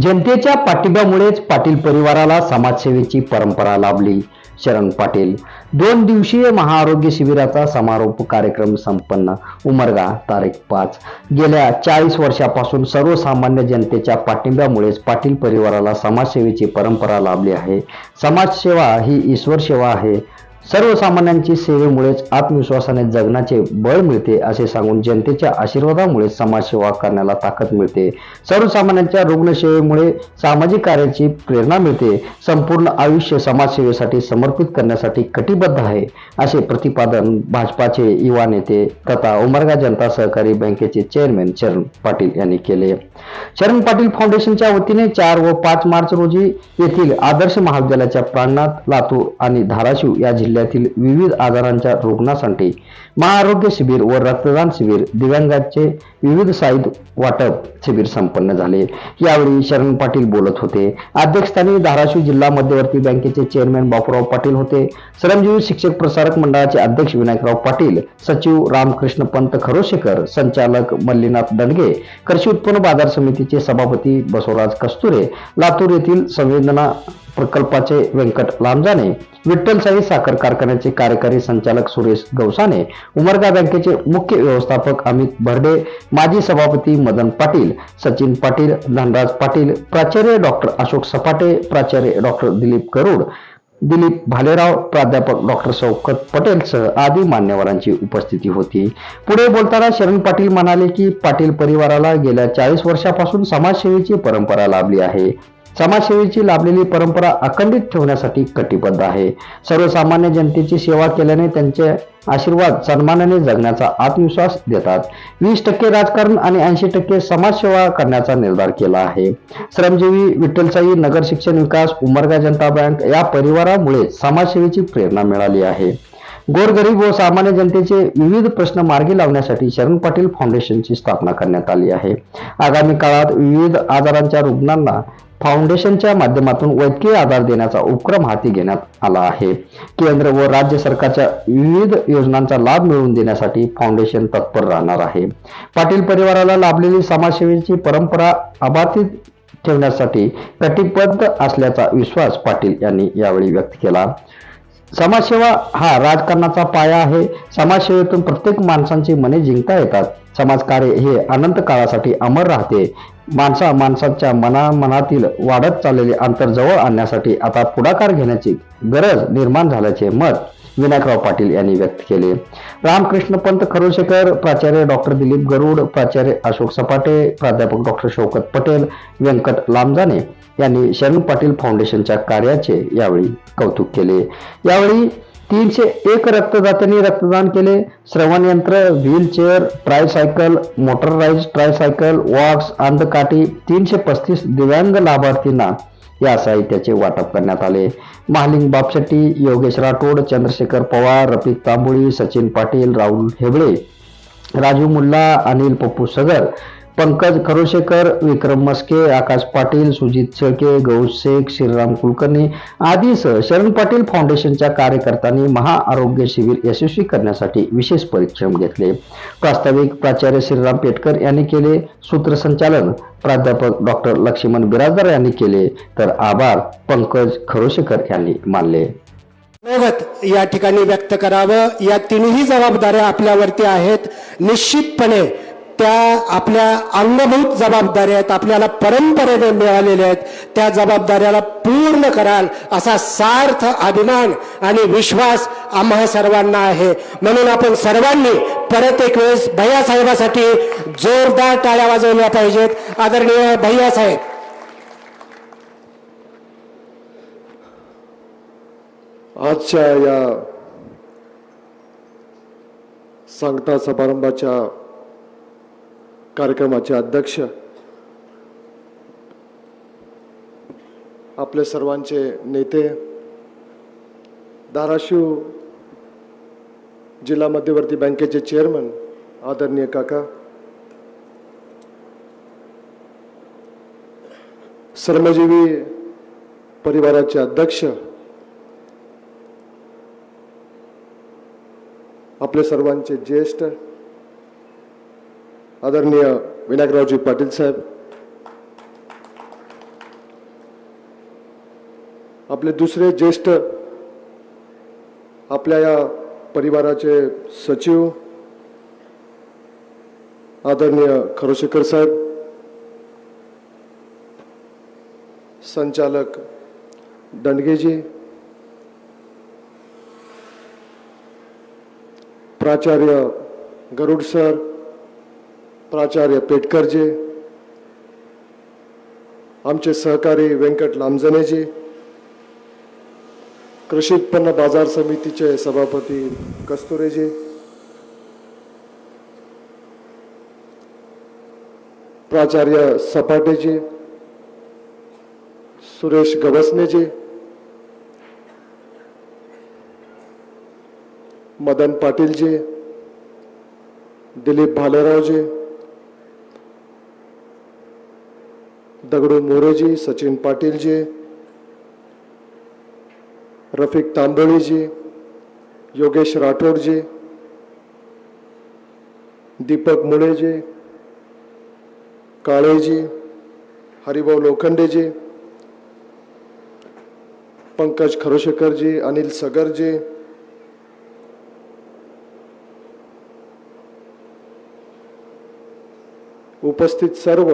जनतेच्या पाठिंब्यामुळेच पाटील परिवाराला समाजसेवेची परंपरा लाभली. शरण पाटील दोन दिवसीय महाआरोग्य शिबिराचा समारोप कार्यक्रम संपन्न. उमरगा तारीख पाच. गेल्या चाळीस वर्षापासून सर्वसामान्य जनतेच्या पाठिंब्यामुळेच पाटील परिवाराला समाजसेवेची परंपरा लाभली आहे. समाजसेवा ही ईश्वर सेवा आहे. सर्वसामान्यांची सेवेमुळेच आत्मविश्वासाने जगण्याचे बळ मिळते असे सांगून जनतेच्या आशीर्वादामुळे समाजसेवा करण्याला ताकद मिळते. सर्वसामान्यांच्या रुग्णसेवेमुळे सामाजिक कार्याची प्रेरणा मिळते. संपूर्ण आयुष्य समाजसेवेसाठी समर्पित करण्यासाठी कटिबद्ध आहे असे प्रतिपादन भाजपाचे युवा नेते तथा उमरगा जनता सहकारी बँकेचे चेअरमॅन चरण पाटील यांनी केले. चरण पाटील फाउंडेशनच्या वतीने चार व पाच मार्च रोजी येथील आदर्श महाविद्यालयाच्या प्रांगणात लातूर आणि धाराशिव या जिल्ह्यातील विविध आजारांच्या रुग्णांसाठी महाआरोग्य शिबिर व रक्तदान शिबिर दिव्यांगांचे विविध साहित्य वाटप शिबिर संपन्न झाले. यावेळी शरण पाटील बोलत होते. अध्यक्षस्थानी धाराशिव जिल्हा मध्यवर्ती बँकेचे चेअरमॅन बापूराव पाटील होते. श्रमजीवी शिक्षक प्रसारक मंडळाचे अध्यक्ष विनायकराव पाटील सचिव रामकृष्ण पंत खरोशेकर संचालक मल्लीनाथ दंडगे कृषी उत्पन्न बाजार समितीचे सभापती बसवराज कस्तुरे लातूर येथील संवेदना प्रकल्पाचे व्यंकट लांजाने विठ्ठलसाई साखर कारखान्याचे कार्यकारी संचालक सुरेश गवसाने उमरगा बँकेचे मुख्य व्यवस्थापक अमित भरडे माजी सभापती मदन पाटील सचिन पाटील धनराज पाटील प्राचार्य डॉक्टर अशोक सपाटे प्राचार्य डॉक्टर दिलीप गरुड दिलीप भालेराव प्राध्यापक डॉक्टर शौकत पटेलसह आदी मान्यवरांची उपस्थिती होती. पुढे बोलताना शरण पाटील म्हणाले की पाटील परिवाराला गेल्या चाळीस वर्षापासून समाजसेवेची परंपरा लाभली आहे. समाजसेवेची लाभलेली परंपरा अखंडित ठेवण्यासाठी कटिबद्ध आहे. सर्वसामान्य जनतेची सेवा केल्याने त्यांचे आशीर्वाद सन्मानाने जगण्याचा आत्मविश्वास देतात. वीस टक्के राजकारण आणि ऐंशी टक्के समाजसेवा करण्याचा निर्धार केला आहे. श्रमजीवी विठ्ठलसाई नगर शिक्षण विकास उमरगा जनता बँक या परिवारामुळे समाजसेवेची प्रेरणा मिळाली आहे. गोरगरीब व सामान्य जनतेचे विविध प्रश्न मार्गी लावण्यासाठी शरण पाटील फाउंडेशनची स्थापना करण्यात आली आहे. आगामी काळात विविध आजारांच्या रुग्णांना फाउंडेशनच्या माध्यमातून वैद्यकीय आधार देण्याचा उपक्रम हाती घेण्यात आला आहे. केंद्र व राज्य सरकारच्या विविध योजनांचा लाभ मिळवून देण्यासाठी फाउंडेशन तत्पर राहणार आहे. पाटील परिवाराला लाभलेली समाजसेवेची परंपरा अबाधित ठेवण्यासाठी कटिबद्ध असल्याचा विश्वास पाटील यांनी यावेळी व्यक्त केला. समाजसेवा हा राजकारणाचा पाया आहे. समाजसेवेतून प्रत्येक माणसांची मने जिंकता येतात. समाजकार्य हे अनंत काळासाठी अमर राहते. माणसा माणसाच्या मना मनातील वाढत चाललेले अंतर जवळ आणण्यासाठी आता पुढाकार घेण्याची गरज निर्माण झाल्याचे मत विनायकराव पाटील यांनी व्यक्त केले. रामकृष्ण पंत खरोशेकर प्राचार्य डॉक्टर दिलीप गरुड प्राचार्य अशोक सपाटे प्राध्यापक डॉक्टर शौकत पटेल व्यंकट लामजाने यांनी शरण पाटील फाउंडेशनच्या कार्याचे यावेळी कौतुक केले. यावेळी तीनशे एक रक्तदात्यांनी रक्तदान केले. श्रवण यंत्र व्हीलचेअर ट्रायसायकल मोटरराईज ट्रायसायकल वॉक्स अंधकाठी तीनशे पस्तीस दिव्यांग लाभार्थींना या साहित्याचे वाटप करण्यात आले. महालिंग बापशेट्टी योगेश राठोड चंद्रशेखर पवार रफिक तांबोळी सचिन पाटील राहुल हेबळे राजू मुल्ला अनिल पप्पू सगर पंकज खरोशेकर विक्रम मस्के आकाश पाटील सुजित शेळके गौस शेख श्रीराम कुलकर्णी आदीसह शरण पाटील फाउंडेशनच्या कार्यकर्त्यांनी महाआरोग्य शिबिर यशस्वी करण्यासाठी विशेष परिश्रम घेतले. प्रास्ताविक प्राचार्य श्रीराम पेटकर यांनी केले. सूत्रसंचालन प्राध्यापक डॉक्टर लक्ष्मण बिराजदार यांनी केले. तर आभार पंकज खरोशेकर यांनी मानले. या ठिकाणी व्यक्त करावं. या तिन्ही जबाबदाऱ्या आपल्यावरती आहेत. निश्चितपणे त्या आपल्या अंगभूत जबाबदाऱ्या आहेत आपल्याला परंपरेने मिळालेल्या आहेत त्या जबाबदाऱ्याला पूर्ण कराल असा सार्थ अभिमान आणि विश्वास आम्हा सर्वांना आहे. म्हणून आपण सर्वांनी परत एक वेळेस भैयासाहेबासाठी जोरदार टाळ्या वाजवल्या पाहिजेत. आदरणीय भैयासाहेब. आजच्या या सांगता समारंभाच्या कार्यक्रमाचे अध्यक्ष आपले सर्वांचे नेते धाराशिव जिल्हा मध्यवर्ती बँकेचे चेअरमन आदरणीय काका श्रमजीवी परिवाराचे अध्यक्ष आपले सर्वांचे ज्येष्ठ आदरणीय विनायकरावजी पाटील साहेब आपले दुसरे ज्येष्ठ आपल्या या परिवाराचे सचिव आदरणीय खरोशेकर साहेब संचालक दंडगेजी प्राचार्य गरुड सर प्राचार्य पेटकरजी आमचे सहकारी व्यंकट लांबजणेजी कृषी उत्पन्न बाजार समितीचे सभापती कस्तुरेजी प्राचार्य सपाटेजी सुरेश गवसनेजी मदन पाटीलजी दिलीप भालेरावजी दगडू मोरेजी सचिन पाटीलजी रफिक तांबोळीजी योगेश राठोडजी दीपक मुळेजी काळेजी हरिभाऊ लोखंडेजी पंकज खरोशेकरजी अनिल सगरजी उपस्थित सर्व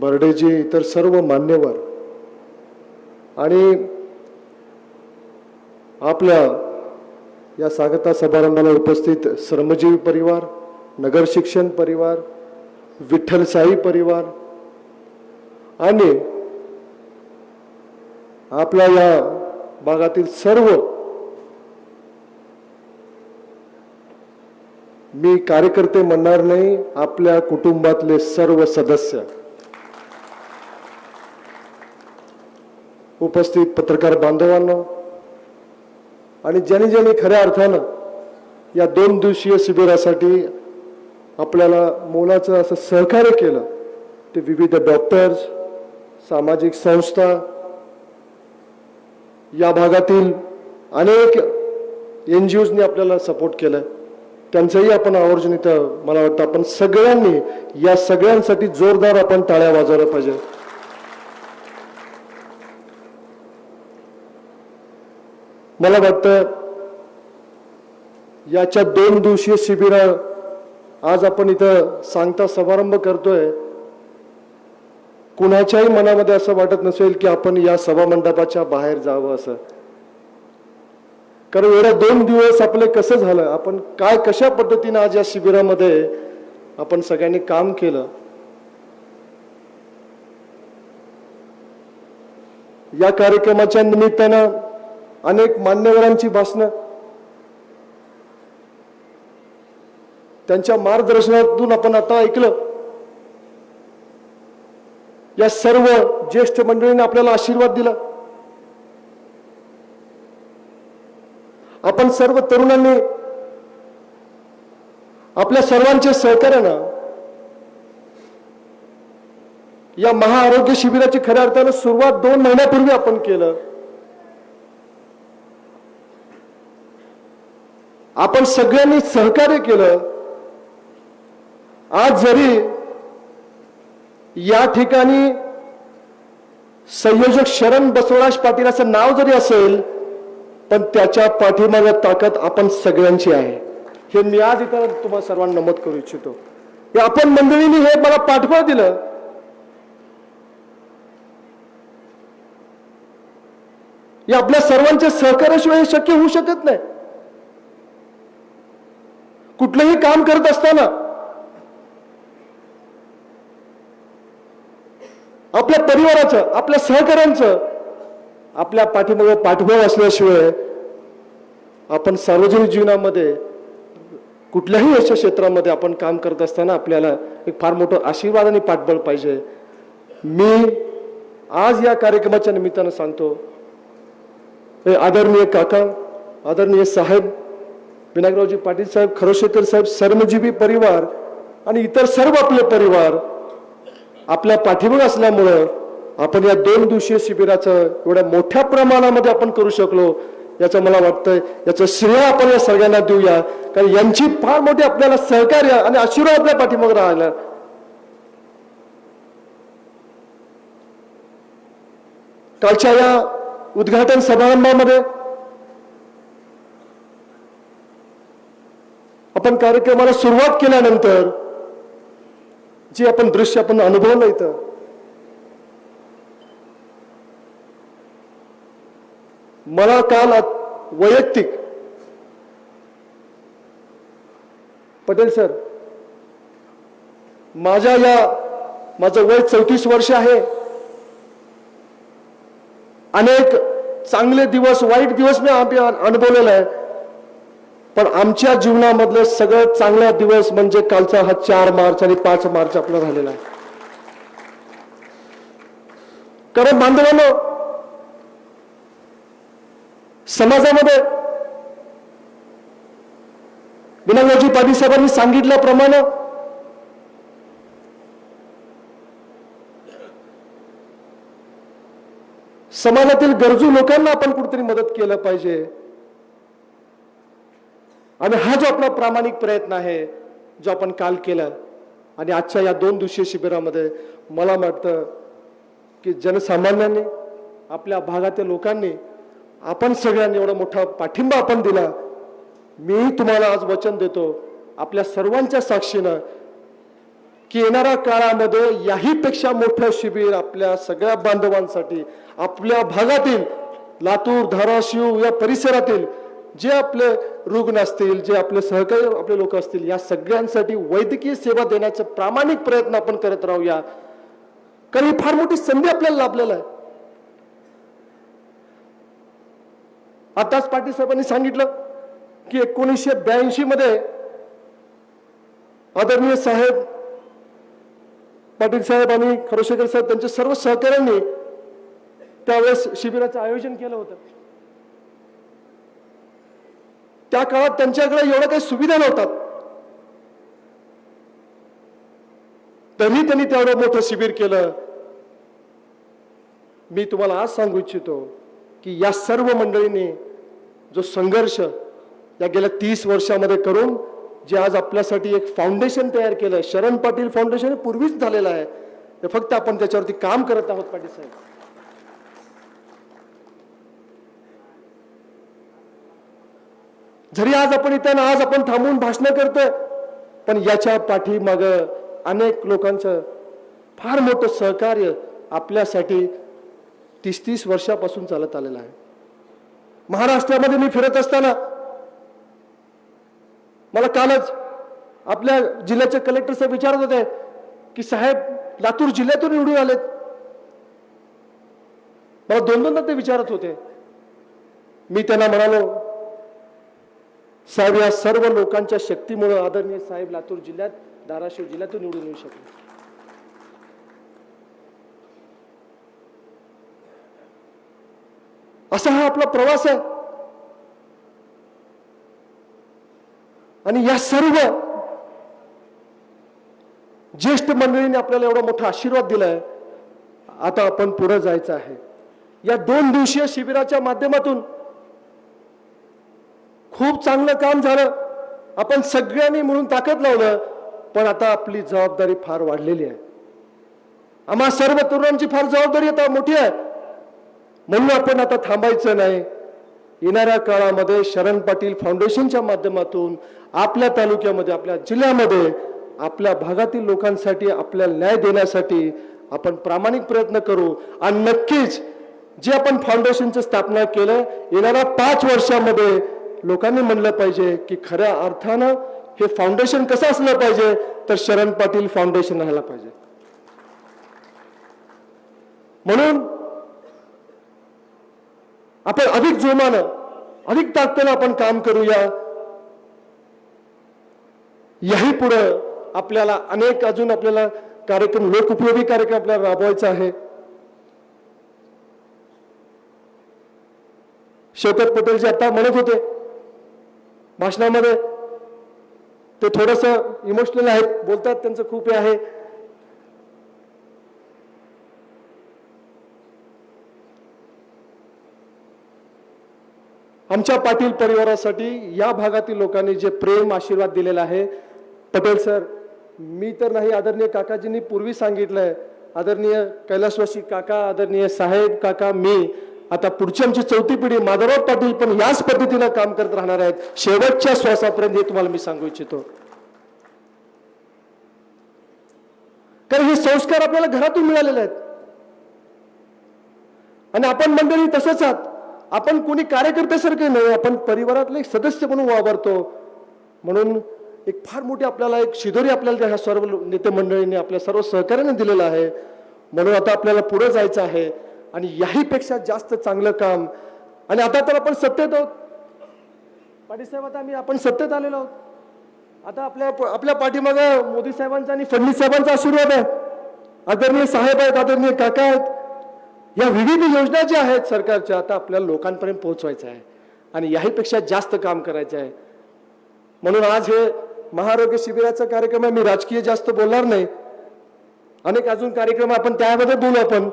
बर्डेजी इतर सर्व मान्यवर आणि आपल्या या स्वागता समारंभाला उपस्थित श्रमजीवी परिवार नगर शिक्षण परिवार विठ्ठलसाई परिवार आणि आपल्या या भागातील सर्व मी कार्यकर्ते म्हणणार नाही आपल्या कुटुंबातले सर्व सदस्य. उपस्थित पत्रकार बांधवांनो आणि ज्यांनी ज्यांनी खऱ्या अर्थानं या दोन दिवसीय शिबिरासाठी आपल्याला मोलाचं असं सहकार्य केलं ते विविध डॉक्टर्स सामाजिक संस्था या भागातील अनेक एन जी ओजनी आपल्याला सपोर्ट केलं. त्यांचंही आपण आवर्जून इथं मला वाटतं आपण सगळ्यांनी या सगळ्यांसाठी जोरदार आपण टाळ्या वाजवल्या पाहिजे मला वाटतं याच्या दोन दिवसीय शिबिर आज आपण इथं सांगता समारंभ करतोय. कुणाच्याही मनामध्ये असं वाटत नसेल की आपण या सभा मंडपाच्या बाहेर जावं असं. कारण एवढ्या दोन दिवस आपले कसं झालं? आपण काय कशा पद्धतीने आज या शिबिरामध्ये आपण सगळ्यांनी काम केलं? या कार्यक्रमाच्या निमित्तानं अनेक मान्यवरांची भाषणं. त्यांच्या मार्गदर्शनातून आपण आता ऐकलं. या सर्व ज्येष्ठ मंडळींनी आपल्याला आशीर्वाद दिला. आपण सर्व तरुणांनी आपल्या सर्वांच्या सहकार्यानं या महाआरोग्य शिबिराची खऱ्या अर्थानं सुरुवात दोन महिन्यापूर्वी आपण केलं. आपण सगळ्यांनी सहकार्य केलं. आज जरी या ठिकाणी संयोजक शरण बसवराज पाटील असं नाव जरी असेल पण त्याच्या पाठीमागे ताकद आपण सगळ्यांची आहे. हे मी आज इथं तुम्हाला सर्वांना नमूद करू इच्छितो. हे आपण मंडळींनी हे मला पाठबळ दिलं. या आपल्या सर्वांच्या सहकार्याशिवाय हे शक्य होऊ शकत नाही. कुठलंही काम करत असताना आपल्या परिवाराचं आपल्या सहकाऱ्यांचं आपल्या पाठीमागे पाठबळ असल्याशिवाय आपण सार्वजनिक जीवनामध्ये कुठल्याही अशा क्षेत्रामध्ये आपण काम करत असताना आपल्याला एक फार मोठं आशीर्वाद आणि पाठबळ पाहिजे. मी आज या कार्यक्रमाच्या निमित्तानं सांगतो हे आदरणीय काका आदरणीय साहेब विनायकरावजी पाटील साहेब खरोशेकर साहेब सर्मजीवी परिवार आणि इतर सर्व आपले परिवार आपल्या पाठीवर असल्यामुळं आपण या दोन दिवसीय शिबिराचं एवढ्या मोठ्या प्रमाणामध्ये आपण करू शकलो याचं मला वाटतंय याचं श्रेय आपण या सगळ्यांना देऊया. कारण यांची फार मोठी आपल्याला सहकार्य आणि आशीर्वाद आपल्या पाठीमागे राहिला. कालच्या या उद्घाटन समारंभामध्ये आपण कार्यक्रमाला सुरुवात केल्यानंतर जे आपण दृश्य आपण अनुभवलं इथं मला काल वैयक्तिक पटेल सर माझ्या या माझं वय चौतीस वर्ष आहे. अनेक चांगले दिवस वाईट दिवस मी अनुभवलेला आहे. पण आमच्या जीवनामधले सगळ्यात चांगला दिवस म्हणजे कालचा हा चार मार्च आणि पाच मार्च आपला झालेला आहे. कारण बांधवांनो समाजामध्ये विनायकजी पाटील साहेबांनी सांगितल्याप्रमाणे समाजातील गरजू लोकांना आपण कुठेतरी मदत केलं पाहिजे. आणि हा जो आपला प्रामाणिक प्रयत्न आहे जो आपण काल केला आणि आजच्या या दोन दिवसीय शिबिरामध्ये मला वाटतं की जनसामान्यांनी आपल्या भागातील लोकांनी आपण सगळ्यांनी एवढा मोठा पाठिंबा आपण दिला. मी तुम्हाला आज वचन देतो आपल्या सर्वांच्या साक्षीनं की येणाऱ्या काळामध्ये याहीपेक्षा मोठं शिबिर आपल्या सगळ्या बांधवांसाठी आपल्या भागातील लातूर धाराशिव या परिसरातील जे आपले रुग्ण असतील जे आपले सहकारी आपले लोक असतील या सगळ्यांसाठी वैद्यकीय सेवा देण्याचा प्रामाणिक प्रयत्न आपण करत राहूया. कारण ही फार मोठी संधी आपल्याला लाभलेला आहे. आताच पाटील साहेबांनी सांगितलं की एकोणीसशे ब्याऐंशी मध्ये आदरणीय साहेब पाटील साहेब आणि खरोशेकर साहेब त्यांच्या सर्व सहकाऱ्यांनी त्यावेळेस शिबिराचं आयोजन केलं होतं. त्या काळात त्यांच्याकडे एवढ्या काही सुविधा नव्हतात. तरी त्यांनी तेवढं मोठं शिबिर केलं. मी तुम्हाला आज सांगू इच्छितो की या सर्व मंडळींनी जो संघर्ष या गेल्या तीस वर्षामध्ये करून जे आज आपल्यासाठी एक फाउंडेशन तयार केलं शरण पाटील फाउंडेशन पूर्वीच झालेलं आहे ते फक्त आपण त्याच्यावरती काम करत आहोत पाटील साहेब. जरी आज आपण इथं ना आज आपण थांबून भाषण करतोय पण याच्या पाठीमाग अनेक लोकांचं फार मोठं सहकार्य आपल्यासाठी तीस तीस वर्षापासून चालत आलेलं आहे. महाराष्ट्रामध्ये मी फिरत असताना मला कालच आपल्या जिल्ह्याचे कलेक्टर साहेब विचारत होते की साहेब लातूर जिल्ह्यातून निवडून आलेत. मला दोन दोनदा ते विचारत होते. मी त्यांना म्हणालो साहेब या सर्व लोकांच्या शक्तीमुळे आदरणीय साहेब लातूर जिल्ह्यात धाराशिव जिल्ह्यातून निवडून येऊ शकले. असा हा आपला प्रवास आहे. आणि या सर्व ज्येष्ठ मंडळीने आपल्याला एवढा मोठा आशीर्वाद दिलाय. आता आपण पुढे जायचं आहे. या दोन दिवसीय शिबिराच्या माध्यमातून खूप चांगलं काम झालं. आपण सगळ्यांनी म्हणून ताकद लावलं पण आता आपली जबाबदारी फार वाढलेली आहे. आम्हा सर्व तरुणांची फार जबाबदारी आता मोठी आहे. म्हणून आपण आता थांबायचं नाही. येणाऱ्या काळामध्ये शरण पाटील फाउंडेशनच्या माध्यमातून आपल्या तालुक्यामध्ये आपल्या जिल्ह्यामध्ये आपल्या भागातील लोकांसाठी आपल्याला न्याय देण्यासाठी आपण प्रामाणिक प्रयत्न करू. आणि नक्कीच जे आपण फाउंडेशनचं स्थापना केलं येणाऱ्या पाच वर्षामध्ये लोकांनी म्हणलं पाहिजे की खऱ्या अर्थानं हे फाउंडेशन कसं असलं पाहिजे तर शरण पाटील फाउंडेशन राहायला पाहिजे. म्हणून आपण अधिक जोमानं अधिक ताकदीनं आपण काम करूया. याही पुढं आपल्याला अनेक अजून आपल्याला कार्यक्रम लोकउपयोगी कार्यक्रम आपल्याला राबवायचा आहे. शौकत पटेल जे आता म्हणत होते भाषणामध्ये ते थोडस इमोशनल आहेत बोलतात त्यांचं खूप हे आहे. आमच्या पाटील परिवारासाठी या भागातील लोकांनी जे प्रेम आशीर्वाद दिलेला आहे पटेल सर मी तर नाही आदरणीय काकाजींनी पूर्वी सांगितलंय आदरणीय कैलासवासी काका आदरणीय साहेब काका मी आता पुढची आमची चौथी पिढी माधवराव पाटील पण याच पद्धतीनं काम करत राहणार आहेत. शेवटच्या श्वासापर्यंत हे तुम्हाला मी सांगू इच्छितो. कारण हे संस्कार आपल्याला घरातून मिळालेले आहेत. आणि आपण मंडळी तसंच आहात. आपण कोणी कार्यकर्त्यासारखे नाही आपण परिवारातले एक सदस्य म्हणून वावरतो. म्हणून एक फार मोठी आपल्याला एक शिदोरी आपल्याला ह्या सर्व नेते मंडळींनी आपल्या सर्व सहकार्याने दिलेलं आहे. म्हणून आता आपल्याला पुढे जायचं आहे. आणि याहीपेक्षा जास्त चांगलं काम. आणि आता तर आपण सत्तेत आहोत. पाटील साहेब आता आम्ही आपण सत्तेत आलेलो आहोत. आता आपल्या आपल्या पाठीमागे मोदी साहेबांचा आणि फडणवीस साहेबांचा आशीर्वाद आहे. आदरणीय साहेब आहेत आदरणीय काका आहेत. या विविध योजना ज्या आहेत सरकारच्या आता आपल्याला लोकांपर्यंत पोहोचवायचं आहे. आणि याहीपेक्षा जास्त काम करायचं आहे. म्हणून आज हे महाआरोग्य शिबिराचा कार्यक्रम आहे. मी राजकीय जास्त बोलणार नाही. अनेक अजून कार्यक्रम आपण त्यामध्ये बोलू आपण.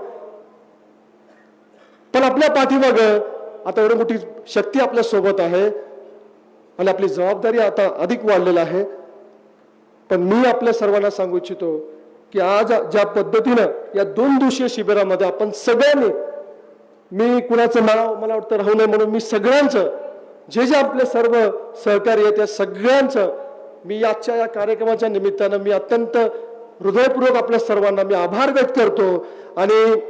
पण आपल्या पाठीमाग आता एवढी मोठी शक्ती आपल्यासोबत आहे. आणि आपली जबाबदारी आता अधिक वाढलेलं आहे. पण मी आपल्या सर्वांना सांगू इच्छितो की आज ज्या पद्धतीनं या दोन दिवसीय शिबिरामध्ये आपण सगळ्यांनी मी कुणाचं नाव मला वाटतं राहू नये म्हणून मी सगळ्यांचं जे जे आपले सर्व सहकारी आहेत त्या सगळ्यांचं मी आजच्या या कार्यक्रमाच्या निमित्तानं मी अत्यंत हृदयपूर्वक आपल्या सर्वांना मी आभार व्यक्त करतो. आणि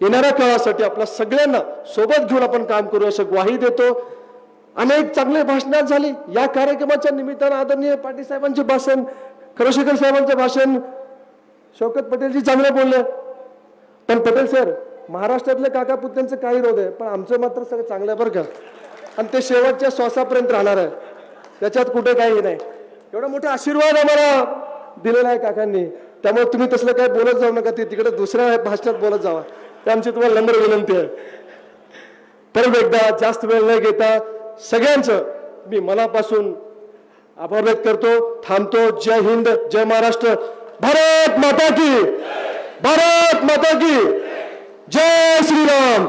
येणाऱ्या काळासाठी आपल्या सगळ्यांना सोबत घेऊन आपण काम करू असं ग्वाही देतो. अनेक चांगले भाषणात झाली. या कार्यक्रमाच्या निमित्तानं आदरणीय पाटील साहेबांचे भाषण खरोशेकर साहेबांचं भाषण शौकत पटेलजी चांगले बोलले. पण पटेल सर महाराष्ट्रातल्या काका पुत्यांचं काही रोध आहे पण आमचं मात्र सगळं चांगलं आहे बरं का. आणि ते शेवटच्या श्वासापर्यंत राहणार आहे. त्याच्यात कुठे काही नाही. एवढा मोठा आशीर्वाद आम्हाला दिलेला आहे काकांनी. त्यामुळे तुम्ही तसलं काही बोलत जाऊ नका ते तिकडे दुसऱ्या भाषणात बोलत जावा. त्यांची आमची तुम्हाला नम्र विनंती आहे. परत एकदा जास्त वेळ न घेता सगळ्यांचं मी मनापासून आभार व्यक्त करतो थांबतो. जय हिंद जय महाराष्ट्र. भारत माता की भारत माता की जय श्रीराम.